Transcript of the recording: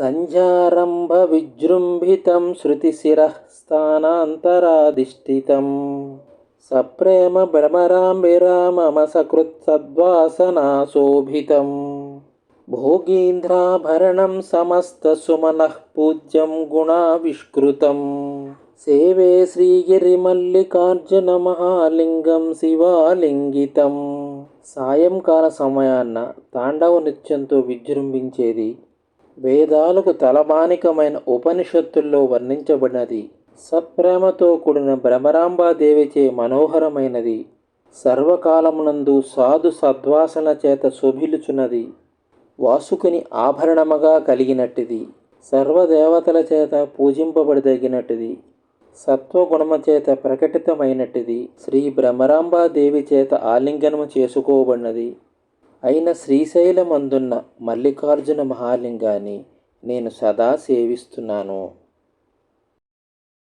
సంధ్యారంభ విజృంభితం శృతిశిరః స్థానాంతరాధిష్ఠితం సప్రేమ భ్రమరాంబిరామమ సకృత్సద్వాసనాశోభితం భోగీంద్రాభరణం సమస్తసుమనః పూజ్యం గుణావిష్కృతం. సేవే శ్రీగిరిమల్లికార్జున మహాలింగం శివాలింగితం. సాయంకాల సమయాన్న తాండవ నృత్యంతో విజృంభించేది వేదాలకు తలమానికమైన ఉపనిషత్తుల్లో వర్ణించబడినది. సత్ప్రేమతో కూడిన భ్రమరాంబాదేవిచే మనోహరమైనది. సర్వకాలమునందు సాధు సద్వాసన చేత శోభిలుచున్నది వాసుకుని ఆభరణముగా కలిగినట్టిది. సర్వదేవతల చేత పూజింపబడదగినట్టిది. సత్వగుణము చేత ప్రకటితమైనట్టిది. శ్రీ భ్రమరాంబాదేవి చేత ఆలింగనము చేసుకోబడినది. అయిన శ్రీశైలమందున్న మల్లికార్జున మహాలింగాన్ని నేను సదా సేవిస్తున్నాను.